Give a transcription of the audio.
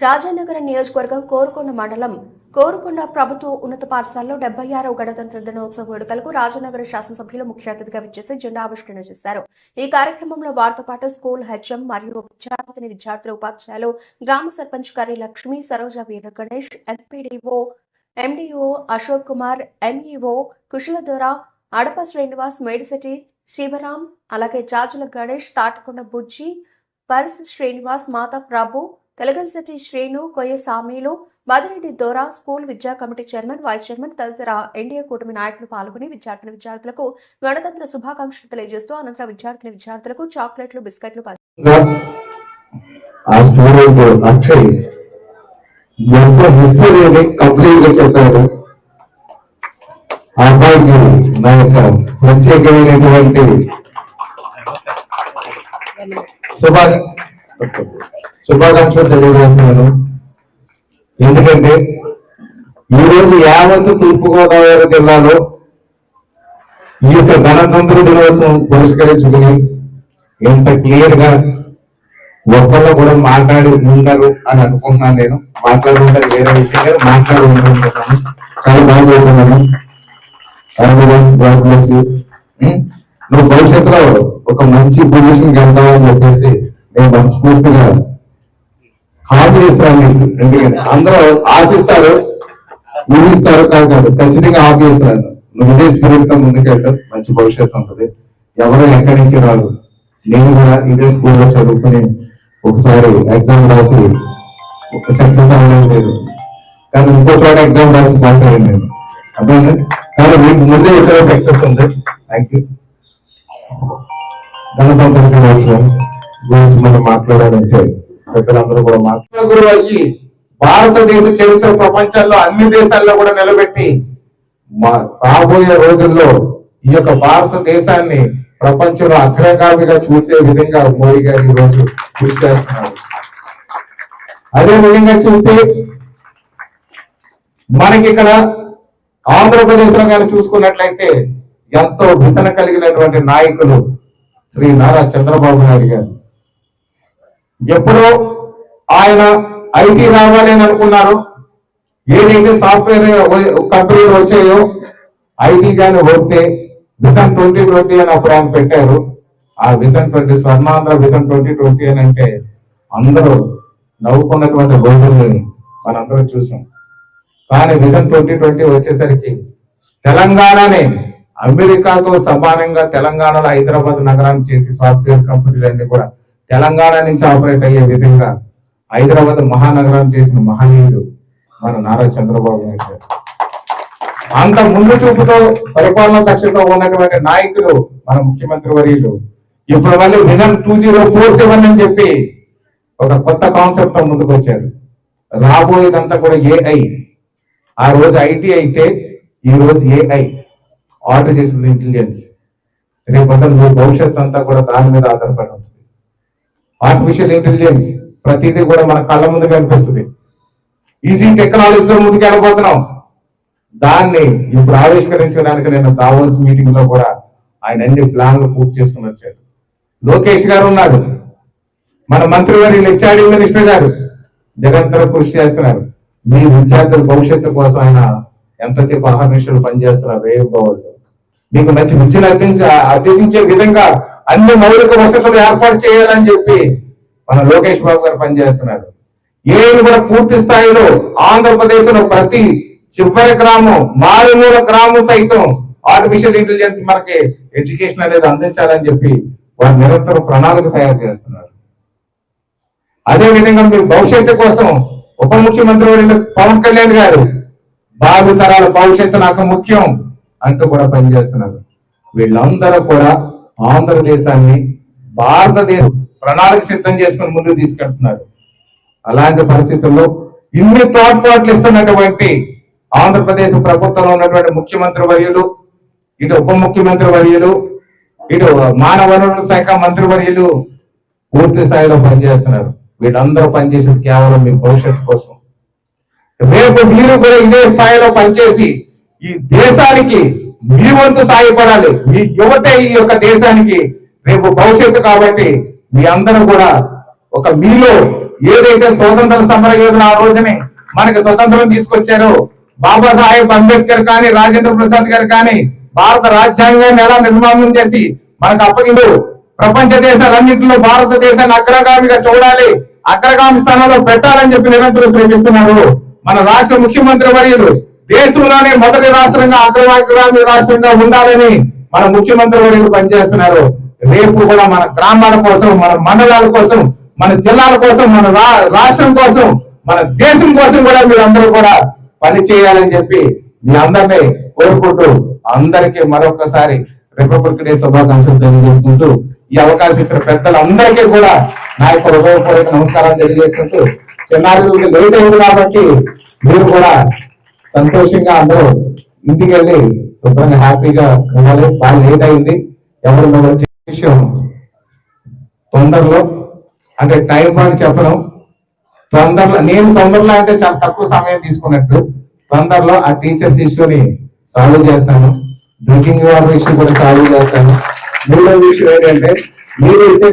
రాజానగర నియోజకవర్గం కోరుకొండ మండలం కోరుకొండ ప్రభుత్వ ఉన్నత పాఠశాలలో డెబ్బై ఆరవ గణతంత్ర దినోత్సవ వేడుకలకు రాజానగర శాసనసభ్యులు ముఖ్య అతిథిగా విచ్చేసి జెండా ఆవిష్కరణ చేశారు. ఈ కార్యక్రమంలో వారితో పాటు స్కూల్ హెచ్ఎం మరియు విద్యార్థిని విద్యార్థుల ఉపాధ్యాయులు గ్రామ sarpanch Karri Lakshmi Saroja Veera Ganesh MPDO MDO Ashok Kumar MEO Kushaladora Adapa Srinivas Medisetti Sivaram అలాగే జాజుల గణేష్ తాటకొండ బుజ్జి పర్స్ శ్రీనివాస్ మాతా ప్రభు తెలగంశెట్టి శ్రీను కొయ్య సామీలు మదిరెడ్డి దొర స్కూల్ విద్యా కమిటీ చైర్మన్ వైస్ చైర్మన్ తదితర ఎన్డీఏ కూటమి నాయకులు పాల్గొని విద్యార్థుల విద్యార్థులకు గణతంత్ర శుభాకాంక్షలు తెలియజేస్తూ అనంతరం విద్యార్థుల విద్యార్థులకు చాక్లెట్లు బిస్కెట్లు అబ్బాయికి నా యొక్క ప్రత్యేకమైనటువంటి శుభాకాంక్షలు తెలియజేస్తున్నాను. ఎందుకంటే ఈరోజు యావత్ తూర్పుగోదావరి జిల్లాలో ఈ యొక్క గణతంత్ర దినోత్సవం పురస్కరించుకుని ఎంత క్లియర్గా ఒక్కళ్ళు కూడా మాట్లాడి ఉండరు అని అనుకుంటున్నాను నేను. మాట్లాడి వేరే విషయం లేదు మాట్లాడి ఉంటున్నాను చాలా బాగా చెప్తున్నాను. నువ్వు భవిష్యత్తులో ఒక మంచి పొజిషన్కి వెళ్తావని చెప్పేసి నేను మనస్ఫూర్తిగా హామీ ఇస్తాను నీకు ఎందుకంటే అందరూ ఆశిస్తారు ఊహిస్తారు కాదు కాదు. ఖచ్చితంగా హామీ ఇస్తున్నాను నువ్వు ఇదే స్ఫూర్తితో ముందుకెళ్ళడం మంచి భవిష్యత్తు ఉంటుంది. ఎవరు ఎక్కడి నుంచి రాదు నేను కూడా ఇదే స్కూల్లో చదువుకుని ఒకసారి ఎగ్జామ్ రాసి ఒక సక్సెస్ అవ్వలేదు లేదు. కానీ ఇంకో చోట ఎగ్జామ్ రాసి పాస్ అయ్యాను నేను. అర్థమైంది? కానీ మీకు ముందే ఇక్కడ సక్సెస్ ఉంది. థ్యాంక్ యూ గణతంత్ర దినోత్సవం. గురించి మనం మాట్లాడాలంటే పెద్దలందరూ కూడా మాట్లాడు అయ్యి భారతదేశ చరిత్ర ప్రపంచంలో అన్ని దేశాల్లో కూడా నిలబెట్టి మా రాబోయే రోజుల్లో ఈ యొక్క భారతదేశాన్ని ప్రపంచంలో అగ్రగామిగా చూసే విధంగా మోడీ గారు ఈ రోజు కృషి చేస్తున్నారు. అదే విధంగా చూస్తే మనకి ఇక్కడ ఆంధ్రప్రదేశ్లో కానీ చూసుకున్నట్లయితే ఎంతో విధన కలిగినటువంటి నాయకులు శ్రీ నారా చంద్రబాబు నాయుడు గారు. ఎప్పుడో ఆయన ఐటీ రావాలి అని అనుకున్నారు ఏదైతే సాఫ్ట్వేర్ కంపెనీలు వచ్చాయో ఐటీ కానీ వస్తే విజన్ ట్వంటీ ట్వంటీ అని అప్పుడు ఆయన పెట్టారు. ఆ vision twenty Swarnandhra vision twenty twenty అని అంటే అందరూ నవ్వుకున్నటువంటి రోజుల్ని మనందరం చూసాం. కానీ విజన్ ట్వంటీ ట్వంటీ వచ్చేసరికి తెలంగాణనే అమెరికాతో సమానంగా తెలంగాణలో హైదరాబాద్ నగరాన్ని చేసి సాఫ్ట్వేర్ కంపెనీలన్నీ కూడా తెలంగాణ నుంచి ఆపరేట్ అయ్యే విధంగా హైదరాబాద్ మహానగరం చేసిన మహనీయుడు మన నారా చంద్రబాబు నాయుడు గారు. అంత ముందు చూపుతో పరిపాలన దక్షతో ఉన్నటువంటి నాయకులు మన ముఖ్యమంత్రి వర్యులు. ఇప్పుడు మళ్ళీ vision two zero four seven అని చెప్పి ఒక కొత్త కాన్సెప్ట్తో ముందుకు వచ్చారు రాబోయేదంతా కూడా ఏఐ ఆ రోజు ఐటీ అయితే ఈ రోజు ఏఐ ఆర్టిఫిషియల్ ఇంటెలిజెన్స్. రేపు భవిష్యత్ భవిష్యత్తు అంతా కూడా దాని మీద ఆధారపడి ఆర్టిఫిషియల్ ఇంటెలిజెన్స్ ప్రతిదీ కూడా మన కళ్ళ ముందు కనిపిస్తుంది. ఈజీ టెక్నాలజీతో ముందుకు వెళ్ళబోతున్నాం దాన్ని ఇప్పుడు ఆవిష్కరించడానికి నేను దావోస్ మీటింగ్లో కూడా ఆయన అన్ని ప్లాన్లు పూర్తి చేసుకుని వచ్చారు. లోకేష్ గారు ఉన్నాడు మన మంత్రివారి హెచ్ఆర్డి మినిస్టర్ గారు నిరంతరం కృషి చేస్తున్నారు. మీ విద్యార్థుల భవిష్యత్తు కోసం ఆయన ఎంతసేపు అహర్నిశలు పనిచేస్తున్నారు రేపు మీకు మంచి విద్యను అర్థించ అభ్యసించే విధంగా అన్ని మౌలిక వసతులు ఏర్పాటు చేయాలని చెప్పి మన లోకేష్ బాబు గారు పనిచేస్తున్నారు. ఏది కూడా పూర్తి స్థాయిలో ఆంధ్రప్రదేశ్లో ప్రతి చివరి గ్రామం మారుమూల గ్రామం సైతం ఆర్టిఫిషియల్ ఇంటెలిజెన్స్ మనకి ఎడ్యుకేషన్ అనేది అందించాలని చెప్పి వారు నిరంతరం ప్రణాళిక తయారు చేస్తున్నారు. అదే విధంగా మీ భవిష్యత్తు కోసం ఉప ముఖ్యమంత్రి పవన్ కళ్యాణ్ గారు భావి తరాల భవిష్యత్తు నాకు ముఖ్యం అంటూ కూడా పనిచేస్తున్నారు. వీళ్ళందరూ కూడా ఆంధ్రదేశాన్ని భారతదేశం ప్రణాళిక సిద్ధం చేసుకుని ముందుకు తీసుకెళ్తున్నారు. అలాంటి పరిస్థితుల్లో ఇన్ని తోడ్పాట్లు ఇస్తున్నటువంటి ఆంధ్రప్రదేశ్ ప్రభుత్వంలో ఉన్నటువంటి ముఖ్యమంత్రి వర్యులు ఇటు ఉప ముఖ్యమంత్రి వర్యులు ఇటు మానవ వనరుల శాఖ మంత్రి వర్యులు పూర్తి స్థాయిలో పనిచేస్తున్నారు. వీళ్ళందరూ పనిచేసేది కేవలం మీ భవిష్యత్తు కోసం. రేపు మీరు కూడా ఇదే స్థాయిలో పనిచేసి ఈ దేశానికి మీ వంతు సాయపడాలి. మీ యువత ఈ యొక్క దేశానికి రేపు భవిష్యత్తు కాబట్టి మీ అందరూ కూడా ఒక మీలో ఏదైతే స్వతంత్ర సమర యోధులు ఆ రోజునే మనకి స్వతంత్రం తీసుకొచ్చారో బాబాసాహెబ్ అంబేద్కర్ కానీ రాజేంద్ర ప్రసాద్ గారు కానీ భారత రాజ్యాంగాన్ని ఎలా నిర్మాణం చేసి మనకు అప్పగిందో ప్రపంచ దేశాలన్నింటిలో భారతదేశాన్ని అగ్రగామిగా చూడాలి అగ్రగామి స్థానంలో పెట్టాలని చెప్పి నిరంతరం శ్రమిస్తున్నారు మన రాష్ట్ర ముఖ్యమంత్రి వర్యులు. దేశంలోనే మొదటి రాష్ట్రంగా అగ్రవాగ్రామ్య రాష్ట్రంగా ఉండాలని మన ముఖ్యమంత్రి వర్యులు పనిచేస్తున్నారు. రేపు కూడా మన గ్రామాల కోసం మన మండలాల కోసం మన జిల్లాల కోసం మన రా- రాష్ట్రం కోసం మన దేశం కోసం కూడా మీరందరూ కూడా పని చేయాలని చెప్పి మీ అందరినీ కోరుకుంటూ అందరికీ మరొకసారి రిపబ్లిక్ డే శుభాకాంక్షలు తెలియజేసుకుంటూ ఈ అవకాశం ఇచ్చిన పెద్దలందరికీ కూడా నా యొక్క హృదయపూర్వక నమస్కారాలు తెలియజేసుకుంటూ చిన్నారులకి లేట్ అయింది కాబట్టి మీరు కూడా సంతోషంగా అందరూ ఇంటికి వెళ్ళి శుభ్రంగా హ్యాపీగా ఉండాలి. బాగా లేట్ అయింది. ఎవరు మనం విషయం తొందరలో అంటే టైం అని చెప్పను. తొందరలో నేను తొందరలో అంటే చాలా తక్కువ సమయం తీసుకున్నట్టు. తొందరలో ఆ టీచర్స్ ఇష్యూని సాల్వ్ చేస్తాను. డ్రింకింగ్ వాటర్ ఇష్యూ కూడా సాల్వ్ చేస్తాను. మూడో విషయం ఏంటంటే మీరైతే